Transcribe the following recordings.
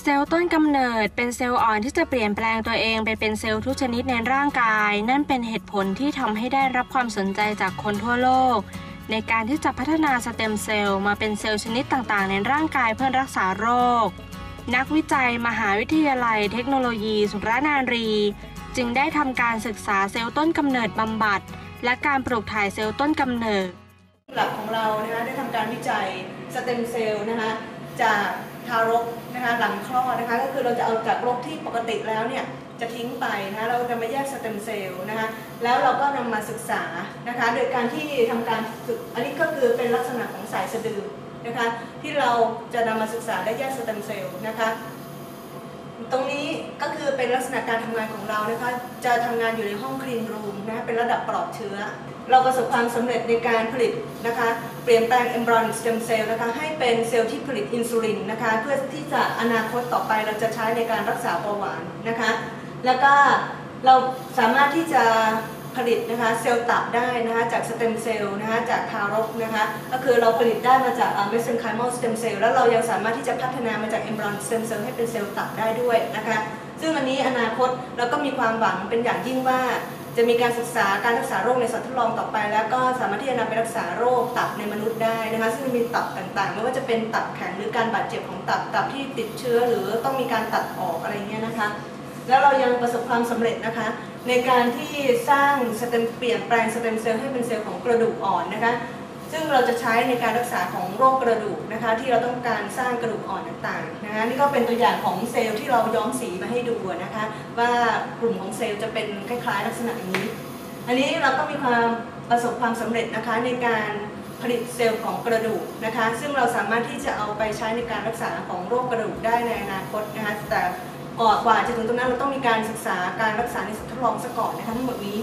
เซลล์ต้นกำเนิดเป็นเซลล์อ่อนที่จะเปลี่ยนแปลงตัวเองไปเป็นเซลล์ทุกชนิดในร่างกาย นั่นเป็นเหตุผลที่ทำให้ได้รับความสนใจจากคนทั่วโลก ในการที่จะพัฒนาสเต็มเซลล์มาเป็นเซลล์ชนิดต่างๆ ในร่างกายเพื่อรักษาโรค นักวิจัยมหาวิทยาลัยเทคโนโลยี สุรนารี จึงได้ทำการศึกษาเซลล์ต้นกำเนิดบำบัด และการปลูกถ่ายเซลล์ต้นกำเนิด หลักของเรานะคะได้ทำการวิจัยสเต็มเซลล์นะคะจาก ทารกนะคะหลังคลอดนะคะก็คือเราจะเอาจากรคที่ปกติแล้วเนี่ยจะทิ้งไปนะคะเราจะมาแยกสเต็มเซลล์นะคะแล้วเราก็นำมาศึกษานะคะโดยการที่ทำการฝึกอันนี้ก็คือเป็นลักษณะของสายสะดือนะคะที่เราจะนำมาศึกษาและแยกสเต็มเซลล์นะคะตรงนี้ก็คือเป็นลักษณะการทำงานของเรานะคะจะทำงานอยู่ในห้องคลีนรูมนะะเป็นระดับปลอดเชื้อ เราประสบความสำเร็จในการผลิตนะคะเปลี่ยนแปลง embryonic stem cell นะคะให้เป็นเซลล์ที่ผลิตอินซูลินนะคะเพื่อที่จะอนาคตต่อไปเราจะใช้ในการรักษาเบาหวานนะคะแล้วก็เราสามารถที่จะผลิตนะคะเซลล์ตับได้นะคะจากสเต็มเซลล์นะคะจากทารกนะคะก็คือเราผลิตได้มาจากเมสเซนไคมอลสเต็มเซลล์แล้วเรายังสามารถที่จะพัฒนามาจากเอมบรอนสเต็มเซลล์ให้เป็นเซลล์ตับได้ด้วยนะคะซึ่งอันนี้อนาคตเราก็มีความหวังเป็นอย่างยิ่งว่า จะมีการศึกษาการรักษาโรคในสัตว์ทดลองต่อไป แล้วก็สามารถที่จะนำไปรักษาโรคตับในมนุษย์ได้นะคะซึ่งมีตับต่างๆ ไม่ว่าจะเป็นตับแข็งหรือการบาดเจ็บของตับตับที่ติดเชื้อหรือต้องมีการตัดออกอะไรเงี้ยนะคะ แล้วเรายังประสบความสำเร็จนะคะ ในการที่สร้างสเต็มเปลี่ยนแปลงสเต็มเซลล์ให้เป็นเซลล์ของกระดูกอ่อนนะคะ ซึ่งเราจะใช้ในการรักษาของโรคกระดูกนะคะ ที่เราต้องการสร้างกระดูกอ่อนต่างๆนะคะนี่ก็เป็นตัวอย่างของเซลล์ที่เราย้อมสีมาให้ดูนะคะ ว่ากลุ่มของเซลล์จะเป็นคล้ายๆ ลักษณะนี้ อันนี้เราก็มีความประสบความสำเร็จนะคะในการผลิตเซลล์ของกระดูกนะคะ ซึ่งเราสามารถที่จะเอาไปใช้ในการรักษาของโรคกระดูกได้ในอนาคตนะคะแต่ก่อนกว่าจะถึงตรงนั้นเราต้องมีการศึกษาการรักษาในสัตว์ทดลองซะก่อนนะคะทั้งหมดนี้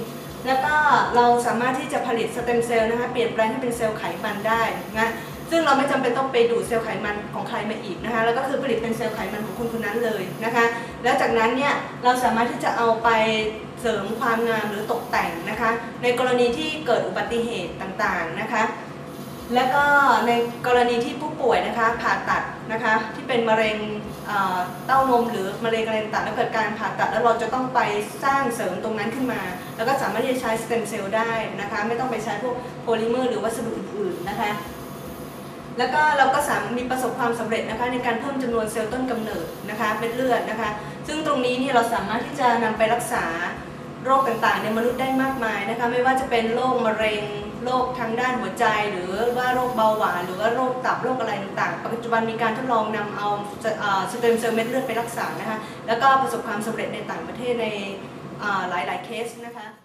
แล้วก็เราสามารถที่จะผลิตสเต็มเซลล์นะคะเปลี่ยนแปลงให้เป็นเซลล์ไขมันได้นะซึ่งเราไม่จำเป็นต้องไปดูดเซลล์ไขมันของใครมาอีกนะคะแล้วก็คือผลิตเป็นเซลล์ไขมันของคนคนนั้นเลยนะคะแล้วจากนั้นเนี่ยเราสามารถที่จะเอาไปเสริมความงามหรือตกแต่งนะคะในกรณีที่เกิดอุบัติเหตุต่างๆนะคะแล้วก็ในกรณีที่ผู้ป่วยนะคะผ่าตัด นะคะที่เป็นมะเร็งเต้านมหรือมะเร็งอะไรต่างๆแล้วเกิดการผ่าตัดแล้วเราจะต้องไปสร้างเสริมตรงนั้นขึ้นมา แล้วก็สามารถที่จะใช้สเต็มเซลล์ได้นะคะไม่ต้องไปใช้พวกโพลิเมอร์หรือวัสดุอื่นๆนะคะแล้วก็เราก็สามารถมีประสบความสำเร็จนะคะในการเพิ่มจำนวนเซลล์ต้นกำเนิดนะคะเม็ดเลือดนะคะ ซึ่งตรงนี้เนี่ยเราสามารถที่จะนำไปรักษา โรคต่างๆในมนุษย์ได้มากมายนะคะไม่ว่าจะเป็นโรคมะเร็งโรคทางด้านหัวใจ หรือว่าโรคเบาหวานหรือว่าโรคตับโรคอะไรต่างๆ ปัจจุบันมีการทดลองนำเอาสเต็มเซลล์เม็ดเลือดไปรักษานะคะแล้วก็ประสบความสำเร็จในต่างประเทศในหลายๆเคสนะคะ